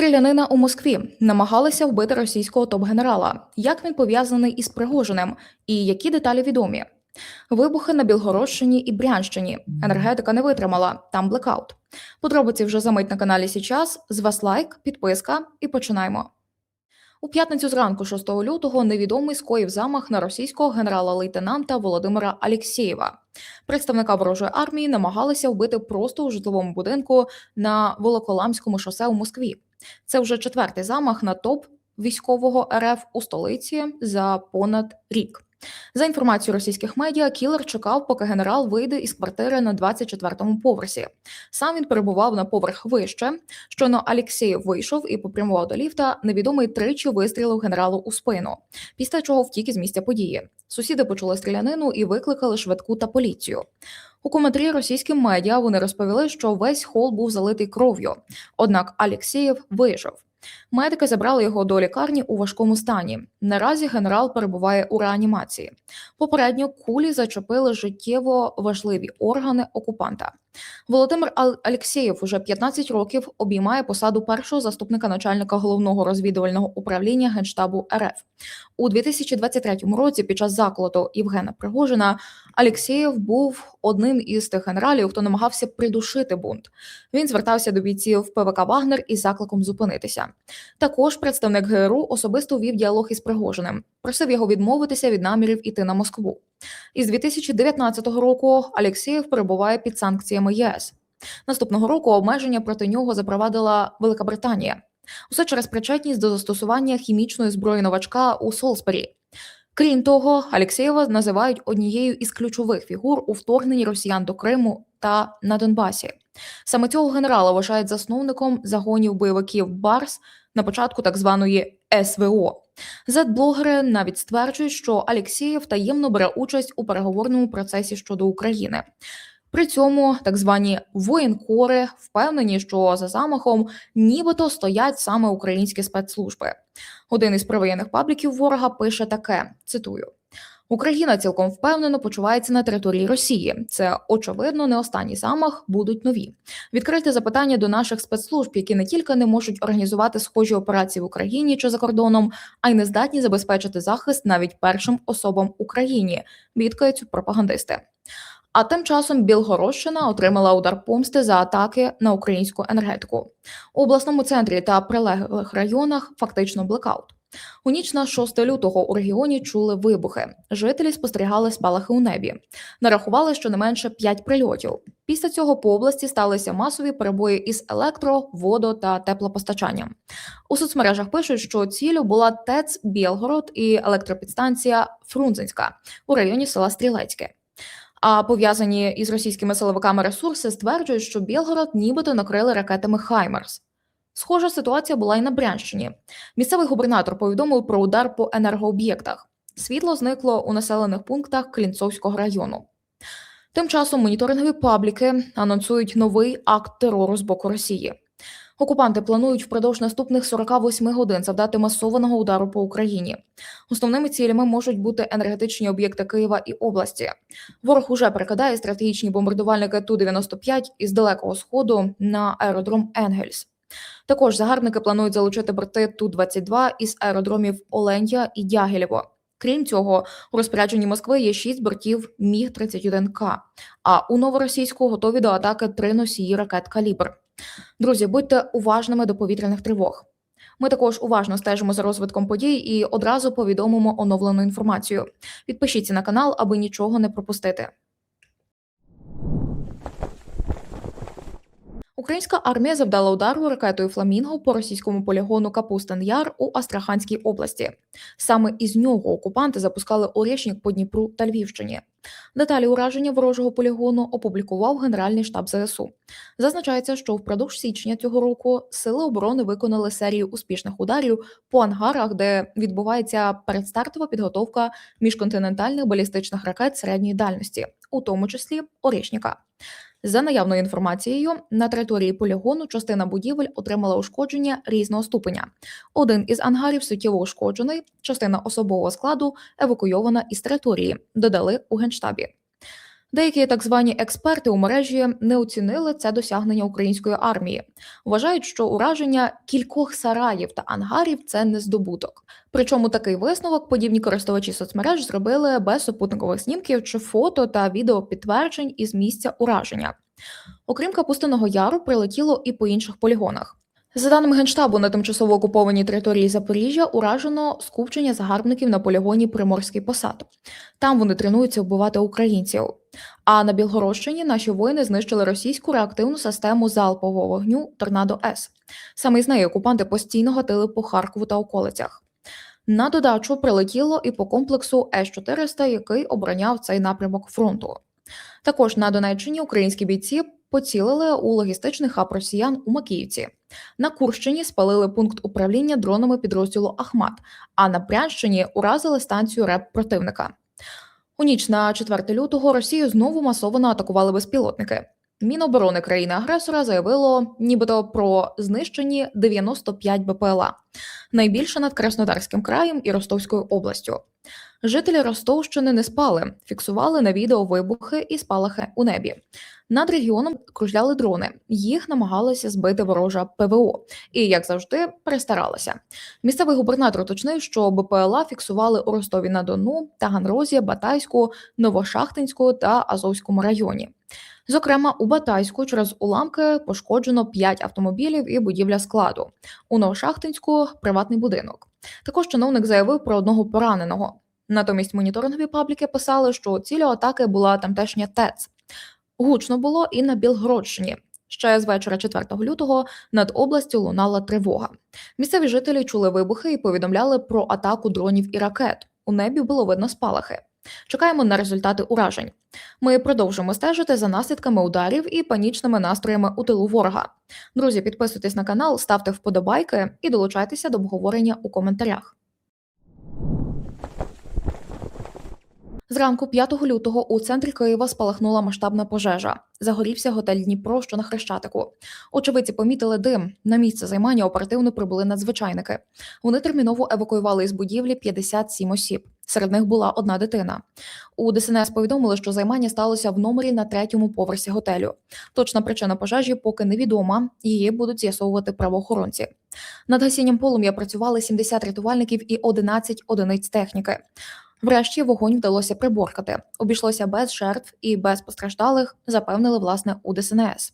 Стрілянина у Москві намагалися вбити російського топ-генерала. Як він пов'язаний із Пригожиним і які деталі відомі? Вибухи на Білгородщині і Брянщині. Енергетика не витримала. Там блекаут. Подробиці вже за мить на каналі Січас. З вас лайк, підписка і починаємо. У п'ятницю зранку, 6 лютого, невідомий скоїв замах на російського генерала-лейтенанта Володимира Алєксєєва. Представника ворожої армії намагалися вбити просто у житловому будинку на Волоколамському шосе у Москві. Це вже четвертий замах на топ військового РФ у столиці за понад рік. За інформацією російських медіа, кілер чекав, поки генерал вийде із квартири на 24-му поверсі. Сам він перебував на поверх вище. Щойно Алєксєєв вийшов і попрямував до ліфта. Невідомий тричі вистрілив генералу у спину, після чого втік із місця події. Сусіди почули стрілянину і викликали швидку та поліцію. У коментарі російським медіа вони розповіли, що весь хол був залитий кров'ю. Однак Алєксєєв вижив. Медики забрали його до лікарні у важкому стані. Наразі генерал перебуває у реанімації. Попередньо кулі зачепили життєво важливі органи окупанта. Володимир Ал- Алєксєєв уже 15 років обіймає посаду першого заступника начальника головного розвідувального управління генштабу РФ. У 2023 році, під час заколоту Євгена Пригожина, Алєксєєв був одним із тих генералів, хто намагався придушити бунт. Він звертався до бійців ПВК Вагнер із закликом зупинитися. Також представник ГРУ особисто вів діалог із Пригожиним, просив його відмовитися від намірів іти на Москву. Із 2019 року Алєксєєв перебуває під санкціями ЄС. Наступного року обмеження проти нього запровадила Велика Британія. Усе через причетність до застосування хімічної зброї новачка у Солсбері. Крім того, Алєксєєва називають однією із ключових фігур у вторгненні росіян до Криму та на Донбасі. Саме цього генерала вважають засновником загонів бойовиків Барс на початку так званої СВО. Зет-блогери навіть стверджують, що Алєксєєв таємно бере участь у переговорному процесі щодо України. При цьому так звані воєнкори впевнені, що за замахом нібито стоять саме українські спецслужби. Один із провоєнних пабліків ворога пише таке: цитую. Україна цілком впевнено почувається на території Росії. Це очевидно не останній замах, будуть нові. Відкрите запитання до наших спецслужб, які не тільки не можуть організувати схожі операції в Україні чи за кордоном, а й не здатні забезпечити захист навіть першим особам Україні. Бідкаються пропагандисти. А тим часом Білгородщина отримала удар помсти за атаки на українську енергетику у обласному центрі та прилеглих районах. Фактично блекаут. У ніч на 6 лютого у регіоні чули вибухи. Жителі спостерігали спалахи у небі. Нарахували щонайменше 5 прильотів. Після цього по області сталися масові перебої із електро, водо та теплопостачанням. У соцмережах пишуть, що цілю була ТЕЦ Білгород і електропідстанція Фрунзенська у районі села Стрілецьке. А пов'язані із російськими силовиками ресурси стверджують, що Білгород нібито накрили ракетами Хаймерс. Схожа ситуація була і на Брянщині. Місцевий губернатор повідомив про удар по енергооб'єктах. Світло зникло у населених пунктах Клінцовського району. Тим часом моніторингові пабліки анонсують новий акт терору з боку Росії. Окупанти планують впродовж наступних 48 годин завдати масованого удару по Україні. Основними цілями можуть бути енергетичні об'єкти Києва і області. Ворог уже перекидає стратегічні бомбардувальники Ту-95 із далекого сходу на аеродром Енгельс. Також загарбники планують залучити борти Ту-22 із аеродромів Оленя і Дягілєво. Крім цього, у розпорядженні Москви є шість бортів Міг-31К, а у новоросійську готові до атаки три носії ракет «Калібр». Друзі, будьте уважними до повітряних тривог. Ми також уважно стежимо за розвитком подій і одразу повідомимо оновлену інформацію. Підпишіться на канал, аби нічого не пропустити. Українська армія завдала удару ракетою Фламінго по російському полігону Капустин Яр у Астраханській області. Саме із нього окупанти запускали орєшник по Дніпру та Львівщині. Деталі ураження ворожого полігону опублікував Генеральний штаб ЗСУ. Зазначається, що впродовж січня цього року сили оборони виконали серію успішних ударів по ангарах, де відбувається передстартова підготовка міжконтинентальних балістичних ракет середньої дальності, у тому числі Орішніка. За наявною інформацією, на території полігону частина будівель отримала ушкодження різного ступеня. Один із ангарів суттєво ушкоджений, частина особового складу евакуйована із території, додали у генштабі. Деякі так звані експерти у мережі не оцінили це досягнення української армії. Вважають, що ураження кількох сараїв та ангарів це не здобуток. Причому такий висновок подібні користувачі соцмереж зробили без супутникових снімків чи фото та відео підтверджень із місця ураження. Окрім Капустиного Яру, прилетіло і по інших полігонах. За даними Генштабу, на тимчасово окупованій території Запоріжжя уражено скупчення загарбників на полігоні Приморський посад. Там вони тренуються вбивати українців. А на Білгородщині наші воїни знищили російську реактивну систему залпового вогню Торнадо С. Саме з нею окупанти постійно гатили по Харкову та околицях. На додачу прилетіло і по комплексу С-400, який обороняв цей напрямок фронту. Також на Донеччині українські бійці поцілили у логістичний хаб росіян у Макіївці. На Курщині спалили пункт управління дронами підрозділу Ахмат, а на Брянщині уразили станцію РЕП противника. У ніч на 4 лютого Росію знову масово атакували безпілотники. Міноборони країни-агресора заявило, нібито про знищені 95 БПЛА, найбільше над Краснодарським краєм і Ростовською областю. Жителі Ростовщини не спали, фіксували на відео вибухи і спалахи у небі. Над регіоном кружляли дрони. Їх намагалися збити ворожа ПВО, і як завжди перестаралися. Місцевий губернатор уточнив, що БПЛА фіксували у Ростові на Дону, Таганрозі, Батайську, Новошахтинську та Азовському районі. Зокрема, у Батайську через уламки пошкоджено 5 автомобілів і будівля складу. У Новошахтинську приватний будинок. Також чиновник заявив про одного пораненого. Натомість моніторингові пабліки писали, що цілю атаки була тамтешня ТЕЦ. Гучно було і на Білгородщині. Ще з вечора 4 лютого над областю лунала тривога. Місцеві жителі чули вибухи і повідомляли про атаку дронів і ракет. У небі було видно спалахи. Чекаємо на результати уражень. Ми продовжимо стежити за наслідками ударів і панічними настроями у тилу ворога. Друзі, підписуйтесь на канал, ставте вподобайки і долучайтеся до обговорення у коментарях. Зранку 5 лютого у центрі Києва спалахнула масштабна пожежа. Загорівся готель Дніпро, що на Хрещатику. Очевидці помітили дим. На місце займання оперативно прибули надзвичайники. Вони терміново евакуювали із будівлі 57 осіб. Серед них була одна дитина. У ДСНС повідомили, що займання сталося в номері на третьому поверсі готелю. Точна причина пожежі поки невідома. Її будуть з'ясовувати правоохоронці. Над гасінням полум'я працювали 70 рятувальників і 11 одиниць техніки. Врешті вогонь вдалося приборкати. Обійшлося без жертв і без постраждалих, запевнили власне у ДСНС.